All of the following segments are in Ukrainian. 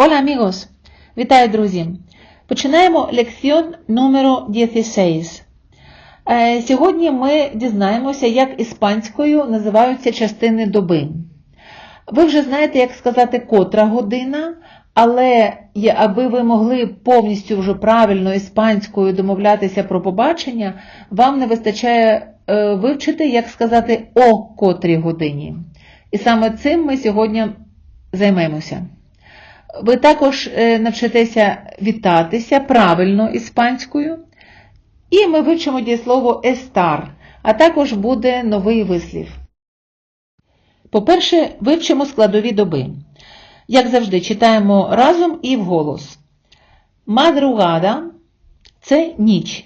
Hola amigos! Вітаю, друзі! Починаємо лекціон номер 16. Е, Сьогодні ми дізнаємося, як іспанською називаються частини доби. Ви вже знаєте, як сказати котра година, але аби ви могли повністю вже правильно іспанською домовлятися про побачення, вам не вистачає е, вивчити, як сказати о котрій годині. І саме цим ми сьогодні займемося. Ви також е, навчитеся вітатися правильно іспанською. І ми вивчимо дієслово estar, а також буде новий вислів. По-перше, вивчимо складові доби. Як завжди, читаємо разом і вголос. Madrugada – це ніч,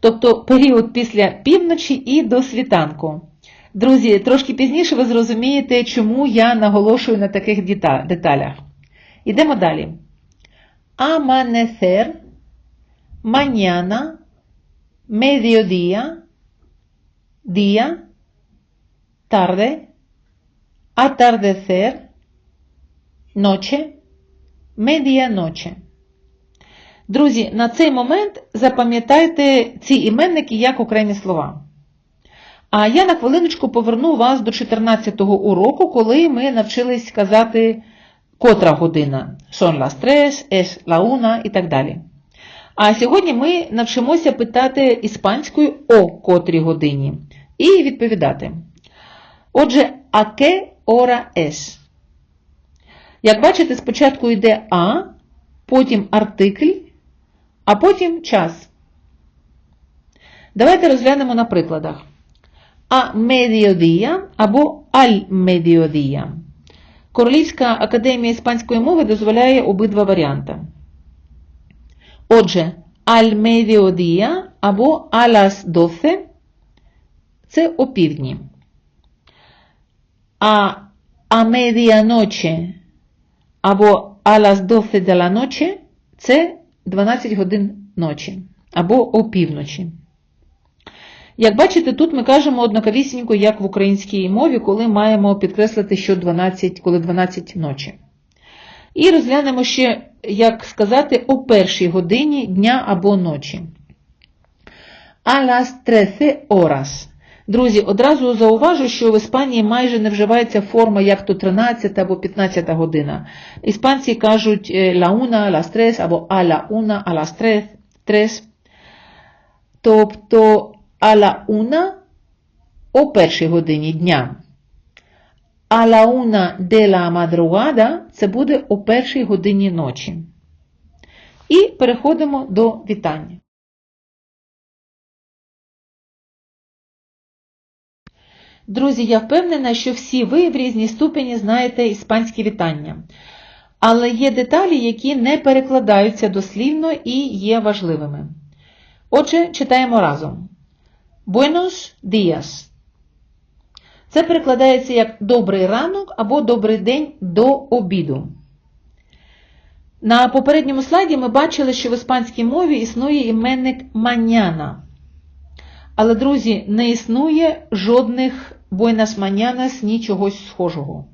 тобто період після півночі і до світанку. Друзі, трошки пізніше ви зрозумієте, чому я наголошую на таких деталях. Ідемо далі. Amanecer, mañana, mediodía, día, tarde, atardecer, noche, medianoche. Друзі, на цей момент запам'ятайте ці іменники як окремі слова. А я на хвилиночку поверну вас до 14-го уроку, коли ми навчились казати котра година. Son las tres, es la і так далі. А сьогодні ми навчимося питати іспанською о котрій годині і відповідати. Отже, а qué hora es? Як бачите, спочатку йде а, потім артикль, а потім час. Давайте розглянемо на прикладах. А mediodía або al mediodía. Королівська академія іспанської мови дозволяє обидва варіанти. Отже, al mediodía або las 12 – це опівдні. А a medianoche або las 12 de la noche – це 12 годин ночі або опівночі. Як бачите, тут ми кажемо однаковісінько, як в українській мові, коли маємо підкреслити, що 12, коли 12 ночі. І розглянемо ще, як сказати, о першій годині дня або ночі. A las 13 horas. Друзі, одразу зауважу, що в Іспанії майже не вживається форма як то 13 або 15 година. Іспанці кажуть е, la una, las tres або a la una, a las tres. Тобто а la una о першій годині дня. А la una de la madrugada це буде о першій годині ночі. І переходимо до вітання. Друзі, я впевнена, що всі ви в різній ступені знаєте іспанські вітання. Але є деталі, які не перекладаються дослівно і є важливими. Отже, читаємо разом. Buenos días. Це перекладається як добрий ранок або добрий день до обіду. На попередньому слайді ми бачили, що в іспанській мові існує іменник маняна. Але, друзі, не існує жодних mañanas, ні чогось схожого.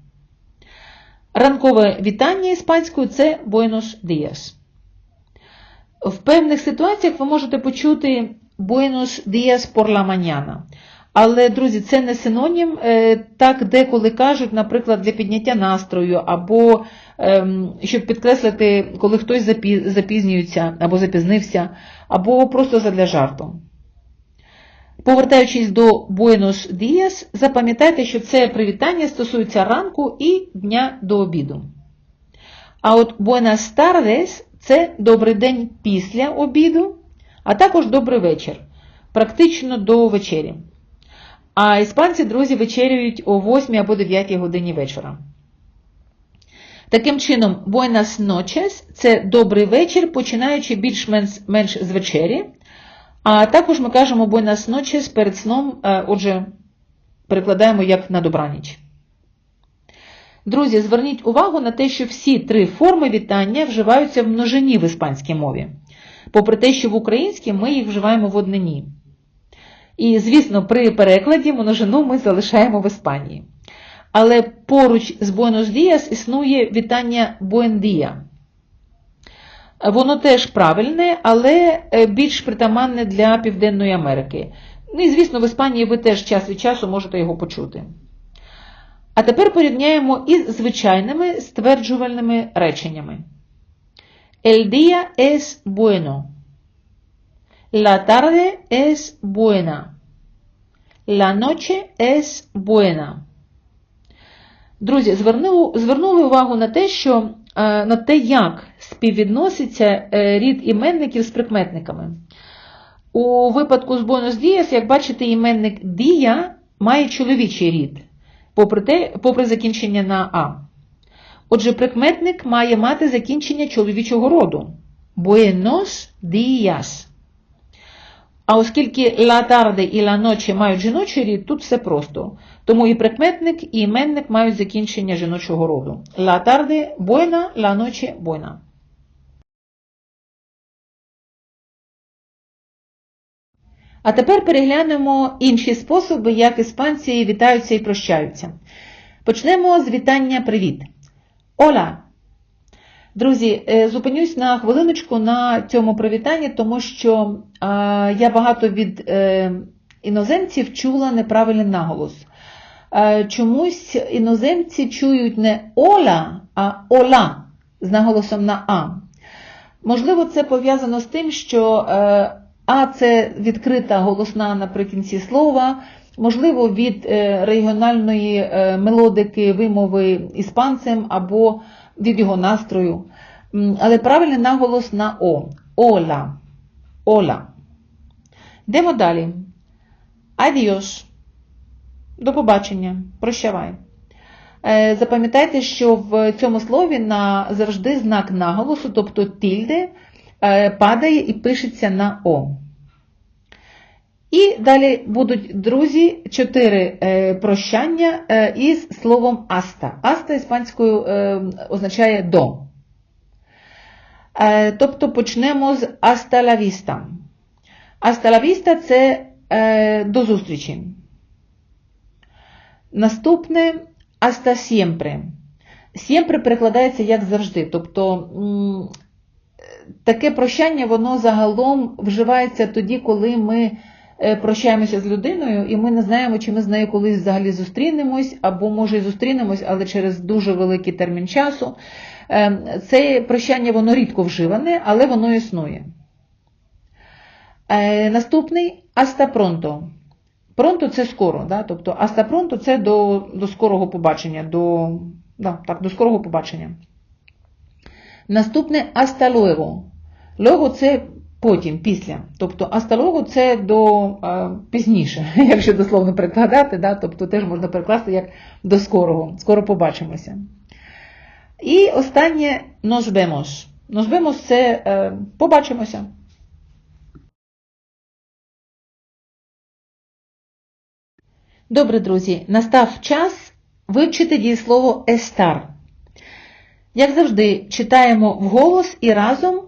Ранкове вітання іспанською це buenos días. В певних ситуаціях ви можете почути Buenos días por la mañana. Але, друзі, це не синонім. е, Так деколи кажуть, наприклад, для підняття настрою, або ем, щоб підкреслити, коли хтось запізнюється або запізнився, або просто задля жарту. Повертаючись до Buenos días, запам'ятайте, що це привітання стосується ранку і дня до обіду. А от Buenas tardes – це добрий день після обіду, а також добрий вечір, практично до вечері. А іспанці, друзі, вечерюють о 8 або 9 годині вечора. Таким чином, Buenas noches – це добрий вечір, починаючи більш-менш менш з вечері. А також ми кажемо Buenas noches перед сном, е, отже, перекладаємо як на добраніч. Друзі, зверніть увагу на те, що всі три форми вітання вживаються в множині в іспанській мові, попри те, що в українській ми їх вживаємо в однині. І, звісно, при перекладі множину ми залишаємо в Іспанії. Але поруч з Buenos Dias існує вітання Dia. Воно теж правильне, але е, більш притаманне для Південної Америки. Ну і, звісно, в Іспанії ви теж час від часу можете його почути. А тепер порівняємо із звичайними стверджувальними реченнями. El día es bueno. La tarde es buena. La noche es buena. Друзі, звернули, увагу на те, що е, на те, як співвідноситься е, рід іменників з прикметниками. У випадку з бонус дієс, як бачите, іменник дія має чоловічий рід, попри, те, попри закінчення на А. Отже, прикметник має мати закінчення чоловічого роду. Buenos días. А оскільки la tarde і la noche мають жіночий рід, тут все просто. Тому і прикметник, і іменник мають закінчення жіночого роду. La tarde buena, la noche buena. А тепер переглянемо інші способи, як іспанці вітаються і прощаються. Почнемо з вітання привіт. Ола! Друзі, е, зупинюсь на хвилиночку на цьому привітанні, тому що я багато від е, іноземців чула неправильний наголос. Е, чомусь іноземці чують не Ола, а Ола з наголосом на А. Можливо, це пов'язано з тим, що А це відкрита голосна наприкінці слова. Можливо, від регіональної мелодики вимови іспанцем або від його настрою. Але правильний наголос на О. Ола. Ола. Йдемо далі. Адіош. До побачення. Прощавай. Е, запам'ятайте, що в цьому слові на завжди знак наголосу, тобто тільде, е, падає і пишеться на О. І далі будуть, друзі, чотири е, прощання із словом аста. Аста іспанською означає до. Е, тобто почнемо з «Hasta la vista». «Hasta la vista» – це е, до зустрічі. Наступне «Hasta siempre». «Siempre» перекладається як завжди. Тобто таке прощання воно загалом вживається тоді, коли ми е, прощаємося з людиною, і ми не знаємо, чи ми з нею колись взагалі зустрінемось, або може і зустрінемось, але через дуже великий термін часу. Ем, це прощання воно рідко вживане, але воно існує. Е, наступний аста пронто. Це скоро, да? тобто аста пронто це до до скорого побачення. До да, так, до скорого побачення. Наступне аста лого. Лого це потім, після. Тобто аста лого це до а, пізніше, якщо дословно перекладати, да? тобто теж можна перекласти як до скорого. Скоро побачимося. І останнє. Nos vemos – це е, побачимося. Добре, друзі, настав час вивчити дієслово estar. Як завжди, читаємо вголос і разом,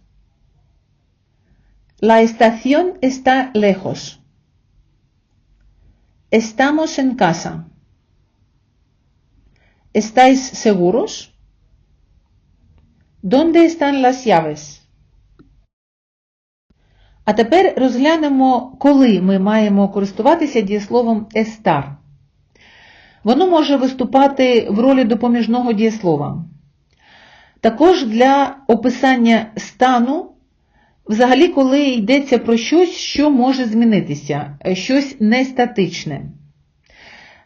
La estación está lejos. Estamos en casa. ¿Estáis seguros? ¿Dónde están las llaves? А тепер розглянемо, коли ми маємо користуватися дієсловом estar. Воно може виступати в ролі допоміжного дієслова. Також для описання стану, взагалі, коли йдеться про щось, що може змінитися, щось нестатичне.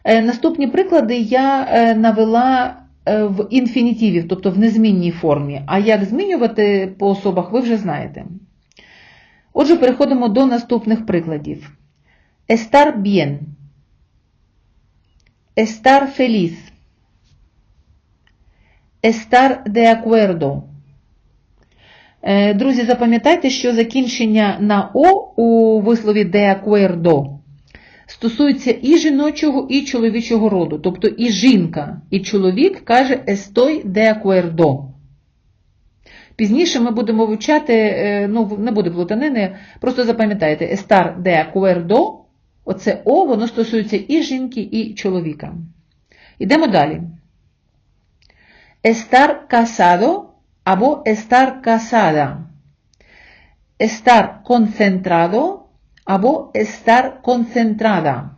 Е, наступні приклади я е, навела Е, в інфінітиві, тобто в незмінній формі. А як змінювати по особах, ви вже знаєте. Отже, переходимо до наступних прикладів. Estar bien. Estar feliz. Estar de acuerdo. Е, Друзі, запам'ятайте, що закінчення на О у вислові de acuerdo стосується і жіночого, і чоловічого роду. Тобто і жінка, і чоловік каже estoy de acuerdo. Пізніше ми будемо вивчати, е, ну, не буде плутанини, просто запам'ятайте, estar de acuerdo, оце О, воно стосується і жінки, і чоловіка. Ідемо далі. Estar casado або estar casada. Estar concentrado або estar concentrada.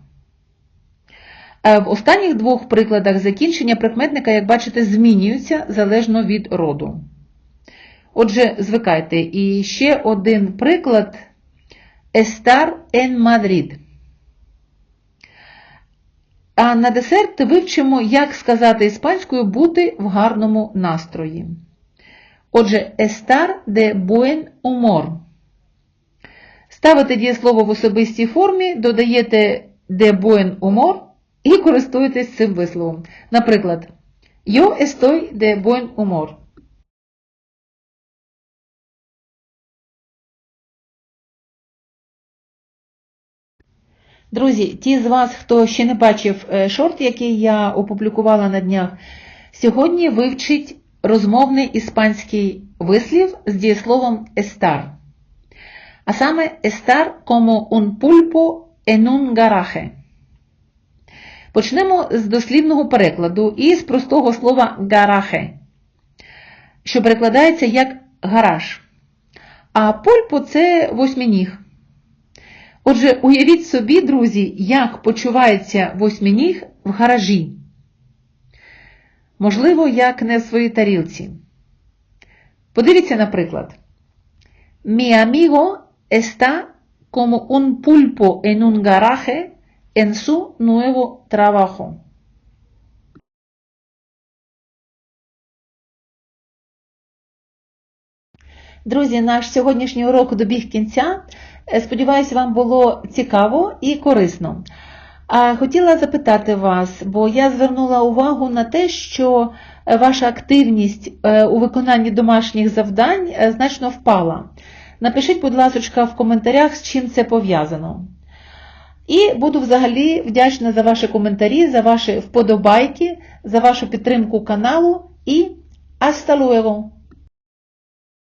Е, В останніх двох прикладах закінчення прикметника, як бачите, змінюються залежно від роду. Отже, звикайте. І ще один приклад estar en Madrid. А на десерт вивчимо, як сказати іспанською бути в гарному настрої. Отже, estar de buen humor. Ставите дієслово в особистій формі, додаєте de buen humor і користуєтесь цим висловом. Наприклад, yo estoy de buen humor. Друзі, ті з вас, хто ще не бачив е, шорт, який я опублікувала на днях, сьогодні вивчить розмовний іспанський вислів з дієсловом estar. А саме estar como un pulpo en un garaje. Почнемо з дослівного перекладу і з простого слова гарахе, що перекладається як гараж. А пульпо це восьминіг. Отже, уявіть собі, друзі, як почувається восьминіг в гаражі. Можливо, як не в своїй тарілці. Подивіться, наприклад. Mi amigo está como un pulpo en un garaje en su nuevo trabajo. Друзі, наш сьогоднішній урок добіг кінця. Е, Сподіваюся, вам було цікаво і корисно. Хотіла запитати вас, бо я звернула увагу на те, що е, ваша активність е, у виконанні домашніх завдань е, значно впала. Напишіть, будь ласка, в коментарях, з чим це пов'язано. І буду взагалі вдячна за ваші коментарі, за ваші вподобайки, за вашу підтримку каналу і hasta luego!